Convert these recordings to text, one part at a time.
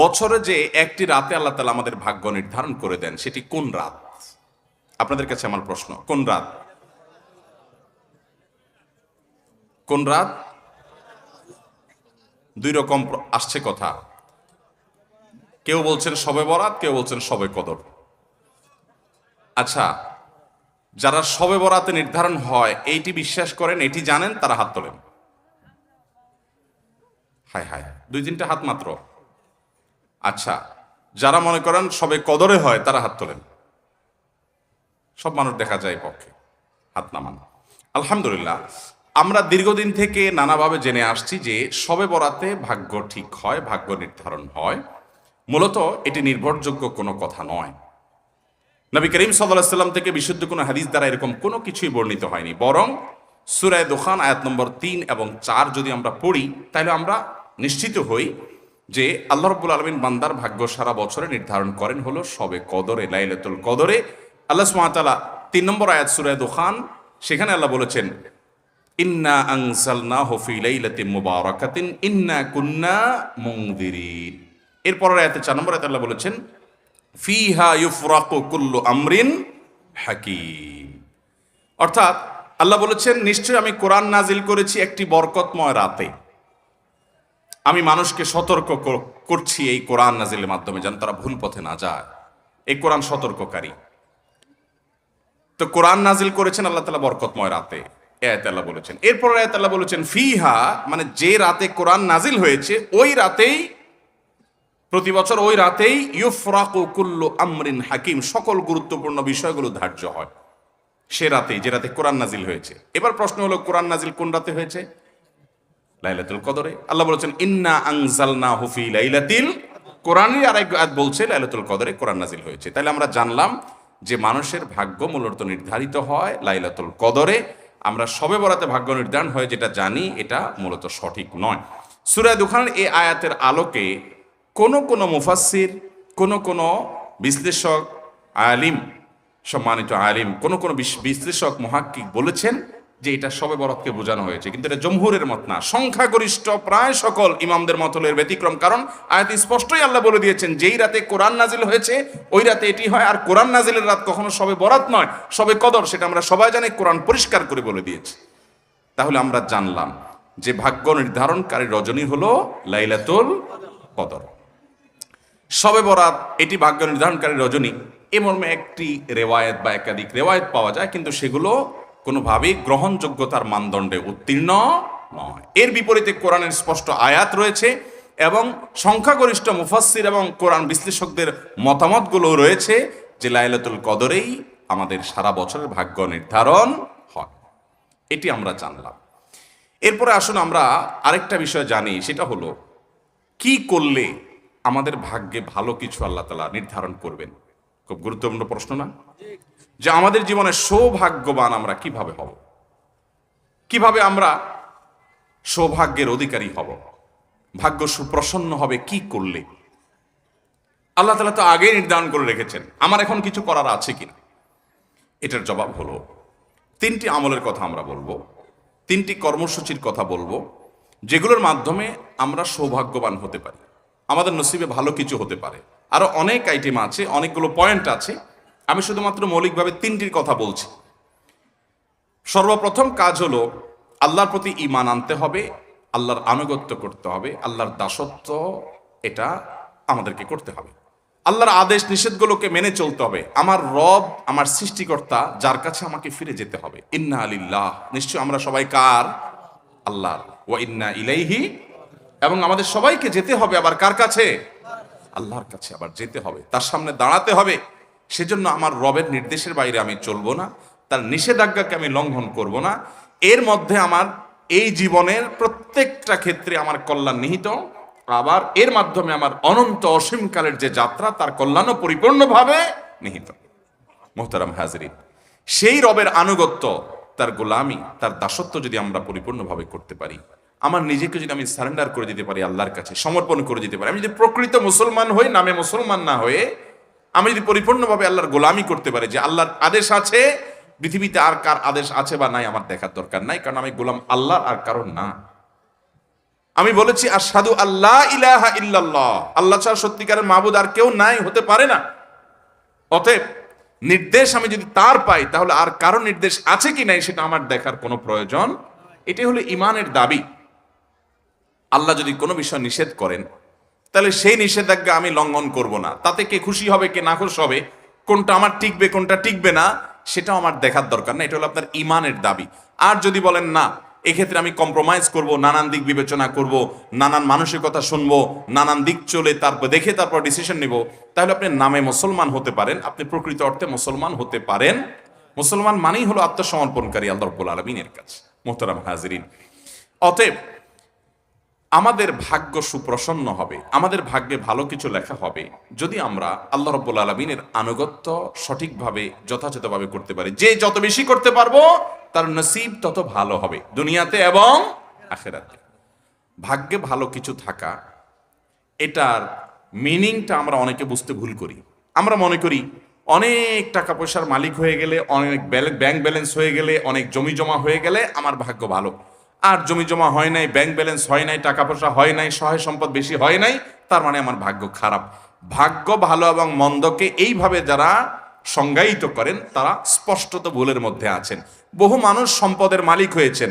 বছরে যে একটি রাতে আল্লাহ তালা আমাদের ভাগ্য নির্ধারণ করে দেন, সেটি কোন রাত? আপনাদের কাছে আমার প্রশ্ন, কোন রাত? কোন রাত? দুই রকম আসছে কথা। কেউ বলছেন সবে বরাত, কেউ বলছেন সবে কদর। আচ্ছা যারা সবে বরাতে নির্ধারণ হয়, এইটি বিশ্বাস করেন, এটি জানেন, তারা হাত তোলেন। হায় হায়। দুই তিনটা হাত মাত্র। আচ্ছা যারা মনে করেন সবে কদরে হয়, তারা হাত তোলেন। সব মানুষ দেখা যায় পক্ষে, হাত নামান আলহামদুলিল্লাহ, আমরা দীর্ঘদিন থেকে নানাভাবে জেনে আসছি যে সবে বরাতে ভাগ্য ঠিক হয়, ভাগ্য নির্ধারণ হয়। মূলত এটি নির্ভরযোগ্য কোনো কথা নয়। নবী করিম সাল্লাম থেকে বিশুদ্ধ কোনো হাদিস দ্বারা এরকম কোনো কিছুই বর্ণিত হয়নি। বরং সুরায় দোকান আয়াত নম্বর তিন এবং চার যদি আমরা পড়ি, তাহলে আমরা নিশ্চিত হই যে আল্লাহ রব্বুল আলমিন বান্দার ভাগ্য সারা বছরে নির্ধারণ করেন হলো সবে কদরে, লাইলাতুল কদরে। আল্লাহ সুমাতালা তিন নম্বর আয়াত সুরায় দোকান সেখানে আল্লাহ বলেছেন, ইন্না আনসালনা হফি লাইলাতিন মুবারাকাতিন, ইন্না কুন্না মুনদিরিন এরপরের আয়াতে চার নম্বর আয়াতে আল্লাহ বলেছেন, ফিহা ইউফরাকু কুল্লু আমরিন হাকিম। অর্থাৎ আল্লাহ বলেছেন, নিশ্চয়ই আমি কোরআন নাজিল করেছি একটি বরকতময় রাতে। আমি মানুষকে সতর্ক করছি এই কোরআন নাজিলের মাধ্যমে যেন তারা ভুল পথে না যায়। এই কোরআন সতর্ককারী। তো কোরআন নাজিল করেছেন আল্লাহ তালা বরকতময় রাতে আল্লাহ বলেছেন। এরপর আল্লাহ বলেছেন, ফিহা মানে যে রাতে কোরআন নাজিল হয়েছে, ওই রাতেই, প্রতি বছর ওই রাতেই ইউফরাকু কুল্লু আমরিন হাকিম, সকল গুরুত্বপূর্ণ বিষয়গুলো ধার্য হয়। সে রাতেই, যে রাতে কোরআন নাজিল হয়েছে। এবার প্রশ্ন হলো, কোরআন নাজিল কোন রাতে হয়েছে? লাইলাতুল কদরে। আল্লাহ বলেছেন, ইন্না আনজালনা হুফি লাইলাতিল কোরআনের আরেক আয়াত বলছে, লাইলাতুল কদরে কোরআন নাজিল হয়েছে। তাহলে আমরা জানলাম যে মানুষের ভাগ্য মূলত নির্ধারিত হয় লাইলাতুল কদরে। আমরা সবে বরাতে ভাগ্য নির্ধারণ হয় যেটা জানি, এটা মূলত সঠিক নয়। সুরায় দুখানের এই আয়াতের আলোকে কোন কোন মুফাসির কোন কোন বিশ্লেষক, আলিম, সম্মানিত আলিম, কোন কোন বিশ- বিশ্লেষক, মহাক্কিক বলেছেন যে এটা সবে বরাতকে বোঝানো হয়েছে, কিন্তু এটা জমহুরের মত না। সংখ্যাগরিষ্ঠ প্রায় সকল ইমামদের মতলের ব্যতিক্রম কারণ আয়াত স্পষ্টই আল্লাহ বলে দিয়েছেন, যেই রাতে কোরআন নাজিল হয়েছে, ওই রাতে এটি হয়। আর কোরআন নাজিলের রাত কখনো সবে বরাত নয়, সবে কদর, সেটা আমরা সবাই জানি, কোরআন পরিষ্কার করে বলে দিয়েছে। তাহলে আমরা জানলাম যে ভাগ্য নির্ধারণকারী রজনী হলো লাইলাতুল কদর। সবে বরাত, এটি ভাগ্য নির্ধারণকারী রজনী। এ মর্মে একটি রেওয়ায়ত বা একাধিক রেওয়ায়ত পাওয়া যায়, কিন্তু সেগুলো কোনোভাবেই গ্রহণযোগ্যতার মানদণ্ডে উত্তীর্ণ নয়। এর বিপরীতে কোরআনের স্পষ্ট আয়াত রয়েছে এবং সংখ্যাগরিষ্ঠ মুফাসসির এবং কোরআন বিশ্লেষকদের মতামতগুলো রয়েছে যে লাইলাতুল কদরেই আমাদের সারা বছরের ভাগ্য নির্ধারণ হয়। এটি আমরা জানলাম। এরপরে আসুন আমরা আরেকটা বিষয় জানি, সেটা হলো, কি করলে আমাদের ভাগ্যে ভালো কিছু আল্লাহ তালা নির্ধারণ করবেন? খুব গুরুত্বপূর্ণ প্রশ্ন না? যে আমাদের জীবনে সৌভাগ্যবান আমরা কীভাবে হব? কীভাবে আমরা সৌভাগ্যের অধিকারী হব? ভাগ্য সুপ্রসন্ন হবে কি করলে? আল্লাহ তালা তো আগেই নির্ধারণ করে রেখেছেন, আমার এখন কিছু করার আছে কিনা? এটার জবাব হলো, তিনটি আমলের কথা আমরা বলব, তিনটি কর্মসূচির কথা বলব, যেগুলোর মাধ্যমে আমরা সৌভাগ্যবান হতে পারি। আমাদের নসিবে ভালো কিছু হতে পারে। আরও অনেক আইটেম আছে, অনেকগুলো পয়েন্ট আছে আমি শুধুমাত্র মৌলিকভাবে তিনটির কথা বলছি। সর্বপ্রথম কাজ হলো, আল্লাহর প্রতি ইমান আনতে হবে, আল্লাহর আনুগত্য করতে হবে, আল্লাহর দাসত্ব এটা আমাদেরকে করতে হবে। আল্লাহর আদেশ নিষেধগুলোকে মেনে চলতে হবে। আমার রব, আমার সৃষ্টিকর্তা, যার কাছে আমাকে ফিরে যেতে হবে। ইন্না আলিল্লাহ নিশ্চয় আমরা সবাই কার? আল্লাহর। ও ইন্না ইলাইহি, এবং আমাদের সবাইকে যেতে হবে আবার কার কাছে? আল্লাহর কাছে আবার যেতে হবে। তার সামনে দাঁড়াতে হবে। সেজন্য আমার রবের নির্দেশের বাইরে আমি চলবো না, তার নিষেধাজ্ঞাকে আমি লঙ্ঘন করব না। এর মধ্যে আমার এই জীবনের প্রত্যেকটা ক্ষেত্রে আমার কল্যাণ নিহিত, আবার এর মাধ্যমে আমার অনন্ত অসীমকালের যে যাত্রা, তার কল্যাণও পরিপূর্ণভাবে নিহিত। মোহতারাম হাজরিন, সেই রবের আনুগত্য, তার গোলামি, তার দাসত্ব যদি আমরা পরিপূর্ণভাবে করতে পারি, আমার নিজেকে যদি আমি সারেন্ডার করে দিতে পারি আল্লাহর কাছে, সমর্পণ করে দিতে পারি, আমি যদি প্রকৃত মুসলমান হই, নামে মুসলমান না হয়ে আমি যদি পরিপূর্ণভাবে আল্লাহর গোলামি করতে পারি যে আল্লাহর আদেশ আছে, পৃথিবীতে আর কার আদেশ আছে বা নাই আমার দেখার দরকার নাই, কারণ আমি গোলাম আল্লাহর আর কারণ না। আমি বলেছি আর সাধু আল্লাহ ইলাহা ইল্লাল্লাহ। আল্লাহ ছাড়া সত্যিকারের মাহবুদ আর কেউ নাই, হতে পারে না। অতএব নির্দেশ আমি যদি তার পাই, তাহলে আর কারও নির্দেশ আছে কি নাই সেটা আমার দেখার কোনো প্রয়োজন। এটাই হলো ইমানের দাবি। আল্লাহ যদি কোনো বিষয় নিষেধ করেন তাহলে সেই নিষেধাজ্ঞা আমি লঙ্ঘন করব না। তাতে কে খুশি হবে, কে না খুশি হবে, কোনটা আমার টিকবে, কোনটা টিকবে না, সেটাও আমার দেখার দরকার না। এটা হলো আপনার ইমানের দাবি। আর যদি বলেন না, এক্ষেত্রে আমি কম্প্রোমাইজ করব, নানান দিক বিবেচনা করব, নানান মানুষের কথা শুনব, নানান দিক চলে তারপর দেখে তারপর ডিসিশন নিব, তাহলে আপনি নামে মুসলমান হতে পারেন। আপনি প্রকৃত অর্থে মুসলমান হতে পারেন। মুসলমান মানেই হলো আত্মসমর্পণকারী আল্লাহ রব্বুল আলমিনের কাছে, মোহতারাম হাজরিন। অতএব আমাদের ভাগ্য সুপ্রসন্ন হবে, আমাদের ভাগ্যে ভালো কিছু লেখা হবে, যদি আমরা আল্লাহ রব্বুল আলমিনের আনুগত্য সঠিকভাবে, যথাযথভাবে করতে পারি। যে যত বেশি করতে পারব, তার নসিব তত ভালো হবে, দুনিয়াতে এবং আখেরাতে। ভাগ্যে ভালো কিছু থাকা, এটার মিনিংটা আমরা অনেকে বুঝতে ভুল করি। আমরা মনে করি অনেক টাকা পয়সার মালিক হয়ে গেলে, অনেক ব্যাংক ব্যালেন্স হয়ে গেলে, অনেক জমি জমা হয়ে গেলে আমার ভাগ্য ভালো। আর জমি জমা হয় নাই ব্যাংক ব্যালেন্স হয় নাই, টাকা পয়সা হয় নাই, সহায় সম্পদ বেশি হয় নাই, তার মানে আমার ভাগ্য খারাপ। ভাগ্য ভালো এবং মন্দকে এইভাবে যারা সংজ্ঞায়িত করেন, তারা স্পষ্টত ভুলের মধ্যে আছেন। বহু মানুষ সম্পদের মালিক হয়েছেন,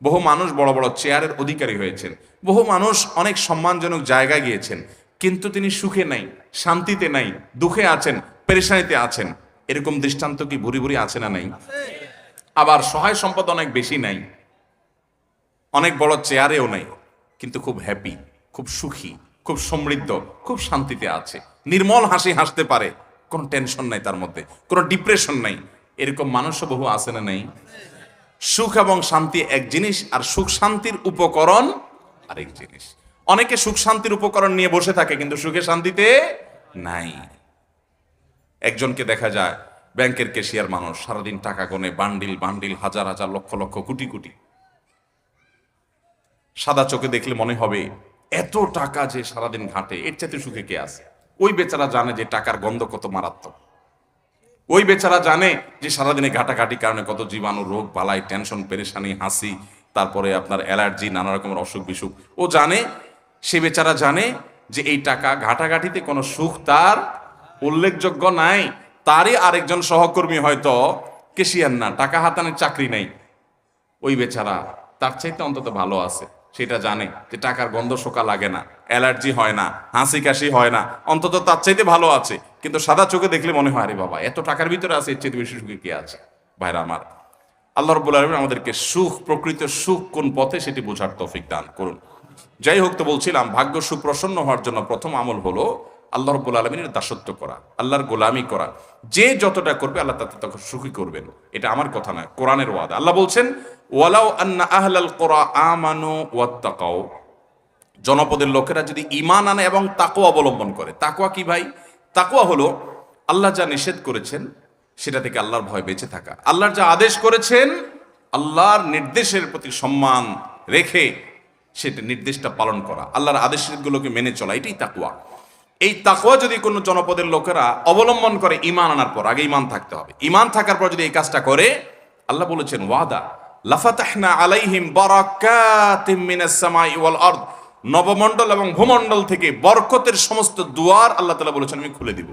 বহু মানুষ বড় বড় চেয়ারের অধিকারী হয়েছেন, বহু মানুষ অনেক সম্মানজনক জায়গায় গিয়েছেন, কিন্তু তিনি সুখে নাই, শান্তিতে নাই, দুঃখে আছেন, পেরেশানিতে আছেন। এরকম দৃষ্টান্ত কি ভুরি ভুরি আছে না নাই? আবার সহায় সম্পদ অনেক বেশি নাই অনেক বড় চেয়ারেও নাই, কিন্তু খুব হ্যাপি খুব সুখী, খুব সমৃদ্ধ, খুব শান্তিতে আছে। নির্মল হাসি হাসতে পারে, কোনো টেনশন নাই তার মধ্যে, কোনো ডিপ্রেশন নাই। এরকম মানুষও বহু আছে না নাই? সুখ এবং শান্তি এক জিনিস, আর সুখ শান্তির উপকরণ আরেক জিনিস। অনেকে সুখ শান্তির উপকরণ নিয়ে বসে থাকে, কিন্তু সুখে শান্তিতে নাই। একজনকে দেখা যায় ব্যাংকের কেশিয়ার মানুষ, সারাদিন টাকা গনে বান্ডিল বান্ডিল হাজার হাজার, লক্ষ লক্ষ, কোটি কোটি। সাদা চোখে দেখলে মনে হবে, এত টাকা যে সারাদিন ঘাটে, এর চাইতে সুখে কে আছে? ওই বেচারা জানে যে টাকার গন্ধ কত মারাত্মক। ওই বেচারা জানে যে সারাদিনে ঘাটাঘাটি কারণে কত জীবাণু, রোগ, বালাই, টেনশন, পেরেশানি, হাসি, তারপরে আপনার অ্যালার্জি, নানা রকমের অসুখ বিসুখ। ও জানে, সে বেচারা জানে যে এই টাকা ঘাটাঘাটিতে কোনো সুখ তার উল্লেখযোগ্য নাই। তারই আরেকজন সহকর্মী হয়তো কেশিয়ার না, টাকা হাতানের চাকরি নেই। ওই বেচারা তার চাইতে অন্তত ভালো আছে। সেটা জানে যে টাকার গন্ধ শোকা লাগে না, অ্যালার্জি হয় না, হাসি কাশি হয় না, অন্তত তার চাইতে ভালো আছে। কিন্তু সাদা চোখে দেখলে মনে হয়, আরে বাবা, এত টাকার ভিতরে আছে, এর চাইতে বেশি সুখে কে আছে? ভাইরা আমার, আল্লাহ রব্বুল আলমিন আমাদেরকে সুখ, প্রকৃত সুখ কোন পথে সেটি বোঝার তফিক দান করুন। যাই হোক, তো বলছিলাম, ভাগ্য সুপ্রসন্ন হওয়ার জন্য প্রথম আমল হলো আল্লাহ রব্বুল আলমিনের দাসত্ব করা, আল্লাহর গোলামি করা। যে যতটা করবে আল্লাহ তাতে তখন সুখী করবেন। এটা আমার কথা নয়, কোরআনের ওয়াদা। আল্লাহ বলছেন, ওয়ালাউ আন্না আহলাল কোরআ আমানু ওয়াত্তাকাও জনপদের লোকেরা যদি ইমান আনে এবং তাকোয়া অবলম্বন করে। তাকোয়া কি ভাই? তাকোয়া হলো, আল্লাহ যা নিষেধ করেছেন, সেটা থেকে আল্লাহর ভয় বেঁচে থাকা। আল্লাহর যা আদেশ করেছেন, আল্লাহর নির্দেশের প্রতি সম্মান রেখে সেটা নির্দেশটা পালন করা। আল্লাহর আদেশগুলোকে মেনে চলা, এটাই তাকুয়া এই তাকুয়া যদি কোনো জনপদের লোকেরা অবলম্বন করে ইমান আনার পর, আগে ইমান থাকতে হবে। ইমান থাকার পর যদি এই কাজটা করে, আল্লাহ বলেছেন, ওয়াদা, লাফাতাহনা আলাইহিম বারাকাতিম মিনাস সামাই ওয়াল আরদ। নবমণ্ডল এবং ভূমণ্ডল থেকে বরকতের সমস্ত দুয়ার আল্লাহ তাআলা বলেছেন, আমি খুলে দিব।